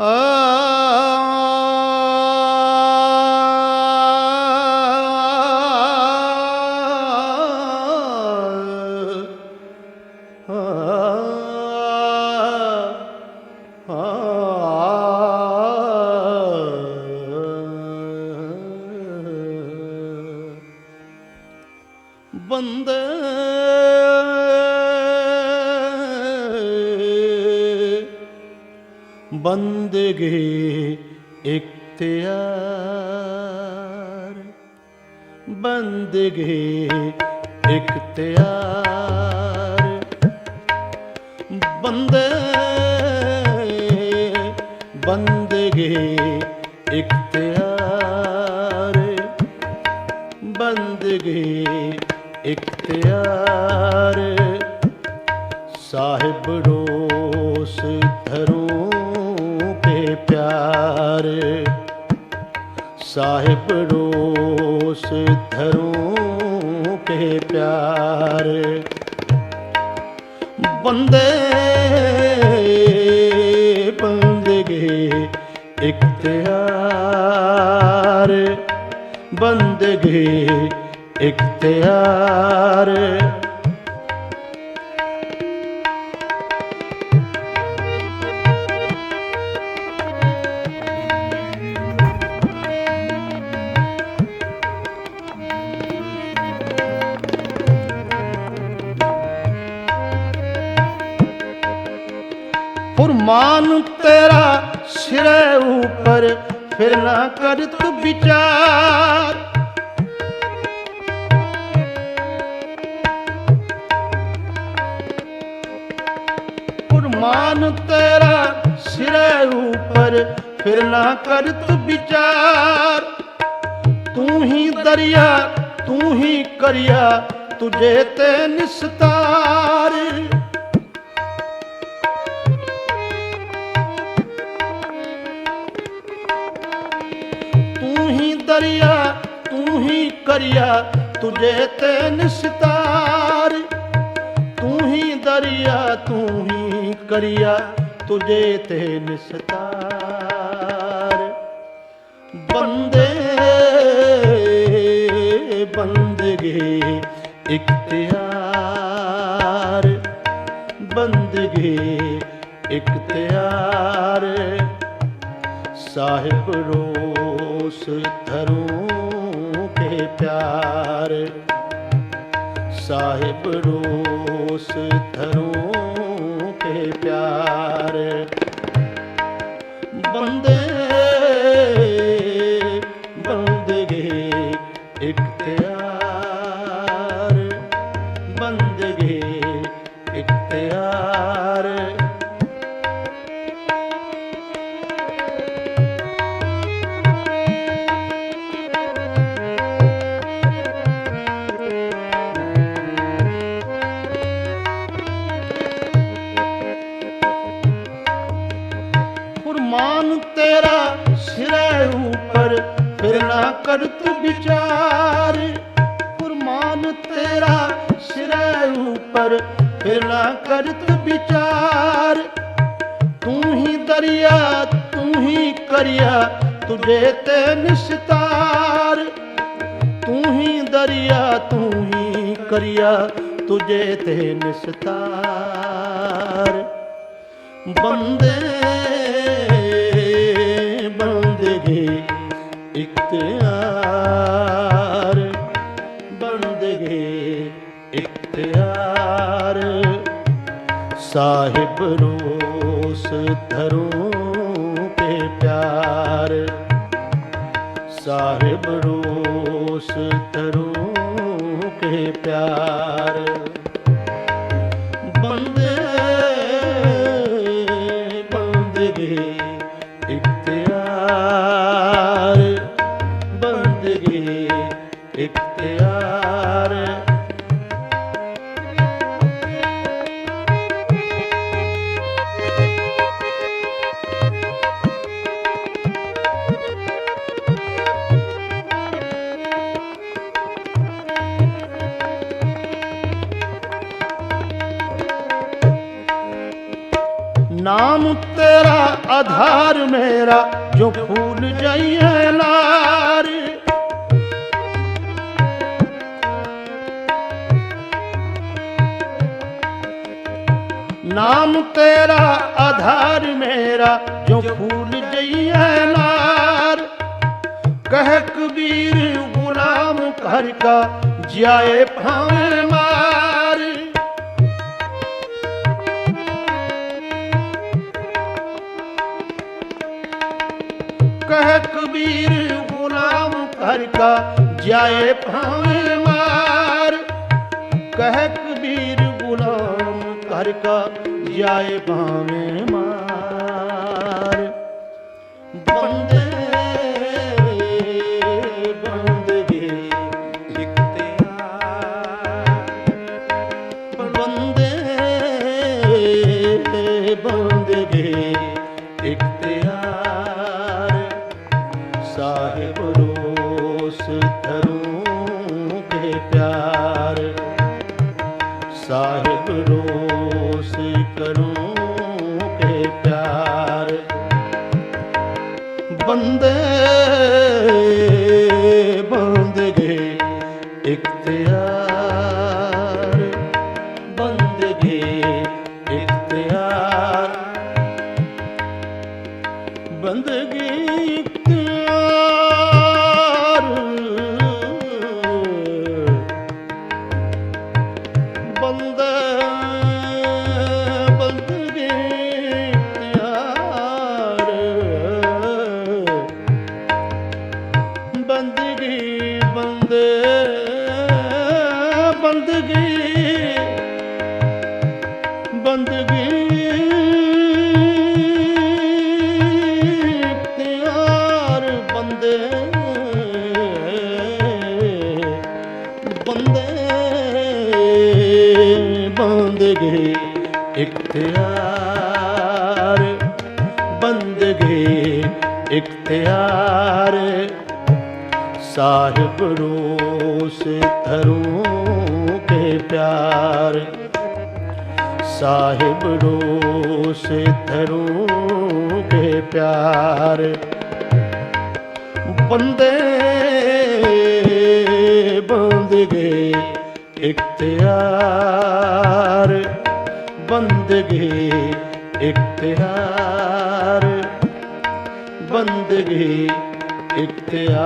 ਬੰਦੇ ਬੰਦਗੀ ਇਖਤਿਆਰ। ਬੰਦਗੀ ਇਖਤਿਆਰ। ਬੰਦੇ ਬੰਦਗੀ ਇਖਤਿਆਰ। ਬੰਦਗੀ ਇਖਤਿਆਰ। ਸਾਹਿਬ ਰੋਸ ਧਰੂ ਪਿਆਰ ਸਾਹਿਬ ਰੋਸ ਧਰੂ ਕੇ ਪਿਆਰ ਬੰਦੇ ਬੰਦਗੀ ਇਖਤਿਆਰ ਬੰਦਗੀ ਇਖਤਿਆਰ ਫੁਰਮਾਨ ਤੇਰਾ ਸਿਰੇ ਉਪਰ ਫਿਰ ਨਾ ਕਰ ਤੂੰ ਵਿਚਾਰ। ਫੁਰਮਾਨ ਤੇਰਾ ਸਿਰੇ ਉਪਰ ਫਿਰ ਨਾ ਕਰ ਤੂੰ ਵਿਚਾਰ। ਤੂੰ ਹੀ ਦਰਿਆ, ਤੂੰ ਹੀ ਕਰਿਆ, ਤੁਝੇ ਤੇ ਨਿਸਤਾਰ। ਕਰਿਆ ਤੁਝੇ ਤੇ ਨਿਸਤਾਰ। ਤੂੰ ਹੀ ਦਰਿਆ, ਤੂੰ ਹੀ ਕਰਿਆ ਤੁਝੇ ਤੇ ਨਿਸਤਾਰ। ਬੰਦੇ ਬੰਦਗੀ ਇਖਤਿਆਰ ਬੰਦਗੀ ਇਖਤਿਆਰ ਸਾਹਿਬ ਰੋਸ ਧਰੂ ਕੇ ਪਿਆਰ। ਸਾਹਿਬ ਰੋਸ ਧਰੂ ਕੇ ਪਿਆਰ। ਬੰਦੇ ਬੰਦਗੀ ਇਖਤਿਆਰ ਬੰਦਗੀ ਇਖਤਿਆਰ ਤੇਰਾ ਸਿਰੇ ਉਪਰ ਫਿਰ ਨਾ ਕਰ ਤੂੰ ਵਿਚਾਰ। ਫੁਰਮਾਨ ਤੇਰਾ ਸਿਰੇ ਉਪਰ ਫਿਰ ਨਾ ਕਰ ਤੂੰ ਵਿਚਾਰ। ਤੂੰ ਹੀ ਦਰਿਆ, ਤੂੰ ਹੀ ਕਰਿਆ, ਤੁਝੇ ਤੇ ਨਿਸਤਾਰ। ਤੂੰ ਹੀ ਦਰਿਆ, ਤੂੰ ਹੀ ਕਰਿਆ, ਤੁਝੇ ਤੇ ਨਿਸਤਾਰ। ਬੰਦੇ ਸਾਹਿਬ ਰੋਸ ਧਰੂ ਕੇ ਪਿਆਰ। ਸਾਹਿਬ ਰੋਸ ਧਰੂ ਕੇ ਪਿਆਰ। ਨਾਮ ਤੇਰਾ, ਆਧਾਰ ਮੇਰਾ, ਜੋ ਫੂਲ ਜਾਈਏ ਲਾਰ। ਨਾਮ ਤੇਰਾ, ਆਧਾਰ ਮੇਰਾ, ਜੋ ਫੂਲ ਜਾਈਏ ਲਾਰ। ਕਹਿ ਕਬੀਰ ਗੁਲਾਮ ਘਰ ਕਾ ਜਾਏ ਭਾਵੇਂ ਕਬੀਰ ਗੁਨਾਮ ਕਰ ਕਾ ਜਾਏ ਭਾਵੇਂ ਮਾਰ। ਕਹਿ ਕਬੀਰ ਗੁਨਾਮ ਕਰ ਕਾ ਜਾਏ ਭਾਵੇਂ ਮਾਰ। ਬੰਦੇ ਬੰਦੇ ਬੰਦੇ ਬੰਦਗੀ ਇਖਤਿਆਰ ਸਾਹਿਬ ਰੋਸ ਧਰੂ ਕੇ ਪਿਆਰ। ਸਾਹਿਬ ਰੋਸ ਧਰੂ ਕੇ ਪਿਆਰ। ਬੰਦੇ ਬੰਦਗੇ ਇਖਤਿਆਰ ਬੰਦਗੇ ਇਖਤਿਆਰ ਬੰਦਗੀ ਇਖਤਿਆਰੇ